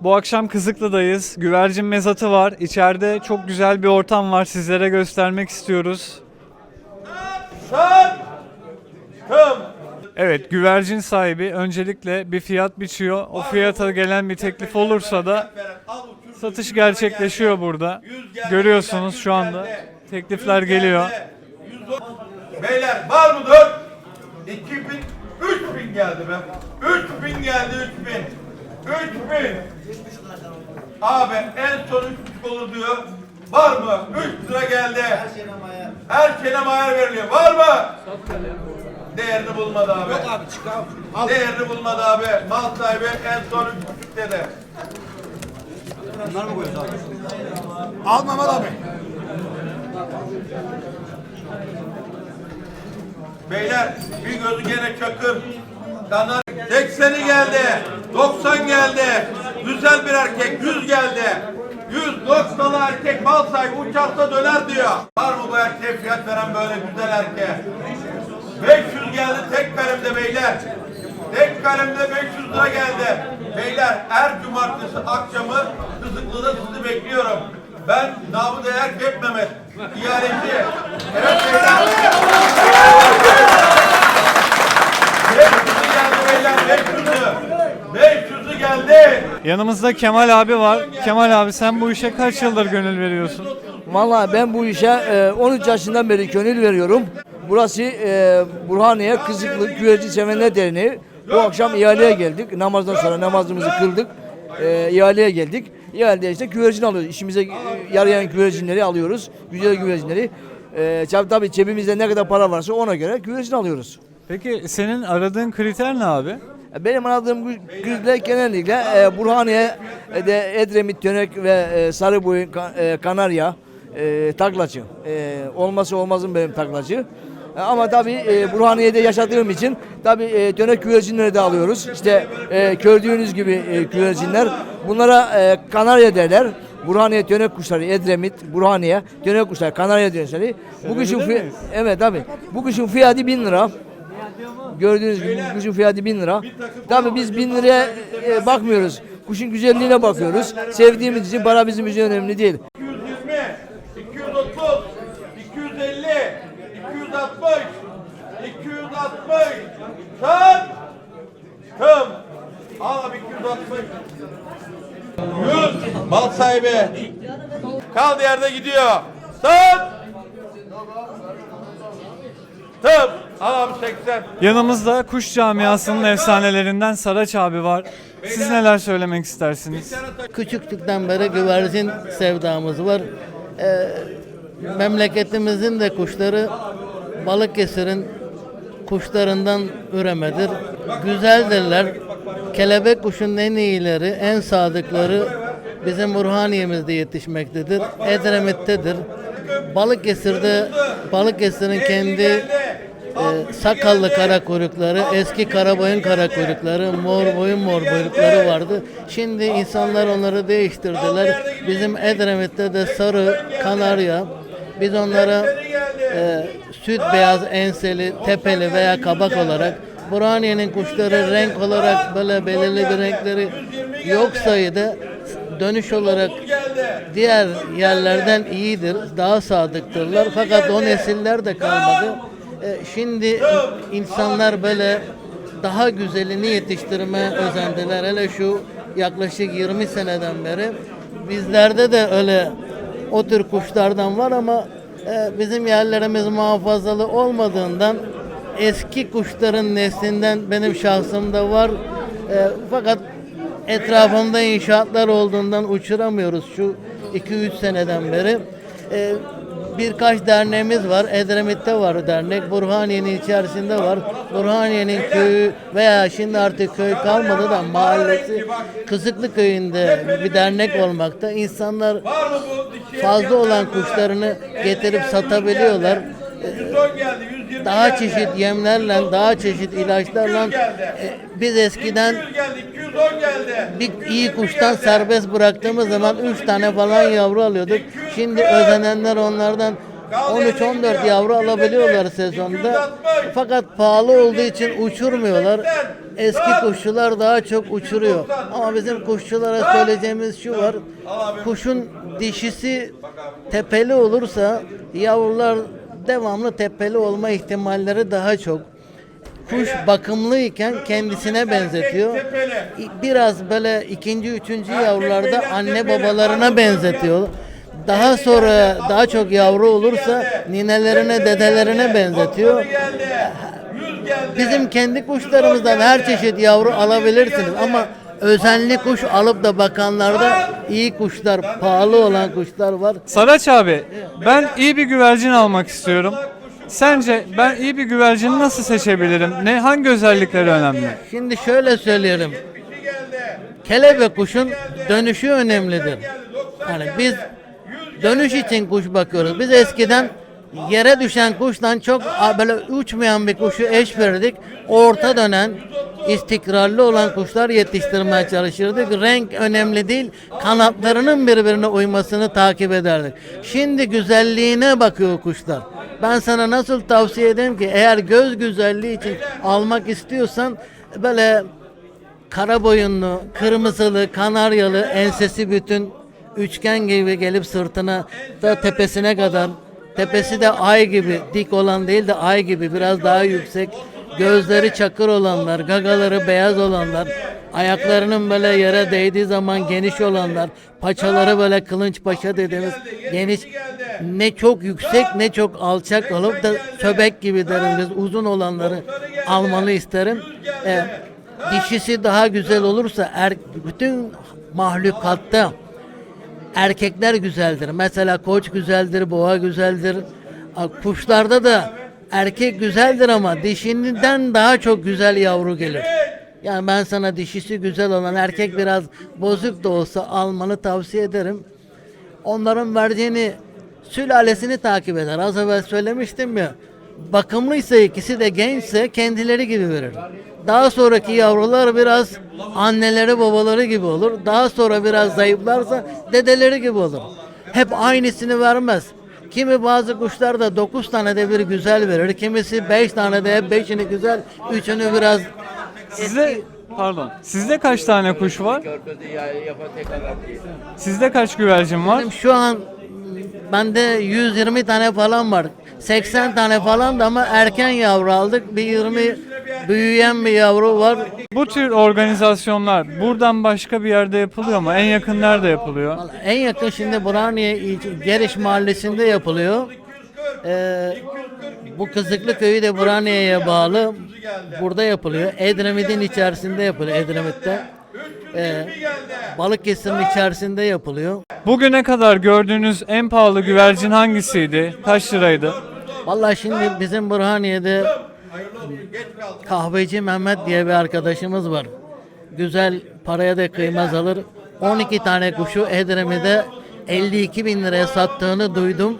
Bu akşam Kızıklı'dayız. Güvercin mezatı var. İçeride çok güzel bir ortam var. Sizlere göstermek istiyoruz. Evet, güvercin sahibi öncelikle bir fiyat biçiyor. O fiyata gelen bir teklif olursa da satış gerçekleşiyor burada. Görüyorsunuz şu anda teklifler geliyor. Beyler var mı dört? 2000, 3000 geldi be. 3000 geldi 3000. 3000. Abi en son 3,5 olur diyor. Var mı? 3 lira geldi. Her çene mayar veriliyor. Var mı? Değerini bulmadı abi. Yok abi çık abi. Değerini bulmadı abi. Mal sahibi en son 3,5 dedi. Al Mehmet abi. Beyler bir gözü gene çakır. Kanar 80'i geldi. 90 geldi. Güzel bir erkek 100 geldi. 190'lı erkek mal sahibi uçakta döner diyor. Var mı bu erkeğe fiyat veren böyle güzel erkeğe? 500 geldi tek kalemde beyler. Tek kalemde 500 lira geldi. Beyler her cumartesi akşamı Kızıklı'da sizi bekliyorum. Ben namı değer Kep Mehmet. İhaleci. Evet beyler. 500'ü geldi beyler 500'ü. 500'ü geldi. Yanımızda Kemal abi var. Kemal abi sen bu işe kaç yıldır gönül veriyorsun? Vallahi ben bu işe e, 13 yaşından beri gönül veriyorum. Burası e, Burhaniye Kızıklı Güvercin Sevenler Derneği. Bu akşam ihaleye geldik. Namazdan sonra namazımızı kıldık. E, ihaleye geldik. İhalede işte güvercin alıyoruz. İşimize e, yarayan güvercinleri alıyoruz. Güzel güvercinleri. E, tabii cebimizde ne kadar para varsa ona göre güvercin alıyoruz. Peki senin aradığın kriter ne abi? Benim aradığım gü- güzler genellikle e, Burhaniye, e, Edremit, Tönök ve e, Sarıboyun, e, Kanarya, e, taklacı. E, olması olmazım benim taklacı. E, ama tabii e, Burhaniye'de yaşadığım için tabii e, Tönök güvercinleri de alıyoruz. İşte e, gördüğünüz gibi e, güvercinler. Bunlara e, Kanarya derler. Burhaniye Tönök kuşları, Edremit, Burhaniye, Tönök kuşları, Kanarya dönüşleri. Bu kuşun evet tabii. Bu kuşun fiyatı 1000 lira. Gördüğünüz gibi bu kuşun fiyatı 1000 lira. Tabii biz 1000 liraya e, bakmıyoruz. Kuşun güzelliğine bakıyoruz. Sevdiğimiz için para bizim için önemli değil. 220, 230, 250, 260, 260, sen, kım. Al abi 260. 100, mal sahibi. Kaldı yerde gidiyor. Sen. Abi 80. Yanımızda kuş camiasının efsanelerinden Saraç abi var. Siz neler söylemek istersiniz? Küçüklükten beri güvercin sevdamız var. Ee, memleketimizin de kuşları Balıkesir'in kuşlarından üremedir. Güzeldirler. Kelebek kuşun en iyileri, en sadıkları bizim Burhaniye'mizde yetişmektedir. Edremit'tedir. Balıkesir'de Balıkesir'in kendi e, sakallı kara kuyrukları, eski karaboyun kara kuyrukları, mor boyun mor kuyrukları vardı. Şimdi insanlar onları değiştirdiler. Bizim Edremit'te de sarı, kanarya, biz onlara e, süt beyaz enseli, tepeli veya kabak olarak Burhaniye'nin kuşları renk olarak böyle belirli bir renkleri yok sayıda dönüş olarak diğer yerlerden iyidir, daha sadıktırlar. Fakat o nesiller de kalmadı. E, şimdi insanlar böyle daha güzelini yetiştirmeye özendiler. Hele şu yaklaşık 20 seneden beri bizlerde de öyle o tür kuşlardan var ama e, bizim yerlerimiz muhafazalı olmadığından eski kuşların neslinden benim şahsımda var. E, fakat etrafımda inşaatlar olduğundan uçuramıyoruz şu 2-3 seneden beri. Birkaç derneğimiz var. Edremit'te var dernek. Burhaniye'nin içerisinde var. Burhaniye'nin köyü veya şimdi artık köy kalmadı da mahallesi Kızıklı köyünde bir dernek olmakta. İnsanlar fazla olan kuşlarını getirip satabiliyorlar. 110 geldi, 120 Daha çeşit yemlerle, daha çeşit ilaçlarla e, biz eskiden 200 geldi, 210 geldi. bir iyi kuştan serbest bıraktığımız zaman 3 tane falan yavru alıyorduk. Şimdi özenenler onlardan 13-14 yavru alabiliyorlar sezonda. Fakat pahalı olduğu için uçurmuyorlar. eski kuşçular daha çok uçuruyor. Ama bizim kuşçulara söyleyeceğimiz şu var. Kuşun dişisi tepeli olursa yavrular devamlı tepeli olma ihtimalleri daha çok. Kuş bakımlıyken kendisine benzetiyor. Biraz böyle ikinci, üçüncü yavrularda anne babalarına benzetiyor. Daha sonra daha çok yavru olursa ninelerine, dedelerine benzetiyor. Bizim kendi kuşlarımızdan her çeşit yavru alabilirsiniz ama özenli kuş alıp da bakanlarda iyi kuşlar, pahalı olan kuşlar var. Saraç abi ben iyi bir güvercin almak istiyorum. Sence ben iyi bir güvercini nasıl seçebilirim? Ne hangi özellikleri önemli? Şimdi şöyle söyleyelim. Kelebek kuşun dönüşü önemlidir. Yani biz dönüş için kuş bakıyoruz. Biz eskiden yere düşen kuştan çok böyle uçmayan bir kuşu eş verdik. Orta dönen, istikrarlı olan kuşlar yetiştirmeye çalışırdık. Renk önemli değil, kanatlarının birbirine uymasını takip ederdik. Şimdi güzelliğine bakıyor kuşlar. Ben sana nasıl tavsiye ederim ki eğer göz güzelliği için almak istiyorsan böyle kara boyunlu, kırmızılı, kanaryalı, ensesi bütün üçgen gibi gelip sırtına da tepesine kadar tepesi de ay gibi dik olan değil de ay gibi biraz daha yüksek gözleri çakır olanlar gagaları beyaz olanlar ayaklarının böyle yere değdiği zaman geniş olanlar paçaları böyle kılınç paça dediğimiz geniş ne çok yüksek ne çok alçak olup da söbek gibi deriz biz uzun olanları almanı isterim. Ee, dişisi daha güzel olursa er, bütün mahlukatta erkekler güzeldir. Mesela koç güzeldir, boğa güzeldir. Kuşlarda da erkek güzeldir ama dişinden daha çok güzel yavru gelir. Yani ben sana dişisi güzel olan erkek biraz bozuk da olsa almanı tavsiye ederim. Onların verdiğini sülalesini takip eder. Az evvel söylemiştim ya. Bakımlıysa ikisi de gençse kendileri gibi verir. Daha sonraki yavrular biraz anneleri babaları gibi olur. Daha sonra biraz zayıflarsa dedeleri gibi olur. Hep aynısını vermez. Kimi bazı kuşlar da 9 tane de bir güzel verir. Kimisi 5 tane de hep 5'ini güzel, 3'ünü biraz Sizde pardon. Sizde kaç tane kuş var? Sizde kaç güvercin var? Benim şu an bende 120 tane falan var. 80 tane falan da ama erken yavru aldık. Bir 20 büyüyen bir yavru var. Bu tür organizasyonlar buradan başka bir yerde yapılıyor mu? En yakın nerede yapılıyor? Vallahi En yakın şimdi Burhaniye İl- Geriş Mahallesi'nde yapılıyor. Ee, bu Kızıklı Köyü de Burhaniye'ye bağlı. Burada yapılıyor. Edremit'in içerisinde yapılıyor. Edremit'te. Ee, Balıkesir'in içerisinde yapılıyor. Bugüne kadar gördüğünüz en pahalı güvercin hangisiydi? Kaç liraydı? Vallahi şimdi bizim Burhaniye'de kahveci Mehmet diye bir arkadaşımız var. Güzel paraya da kıymaz alır. 12 tane kuşu Edremit'e 52 bin liraya sattığını duydum.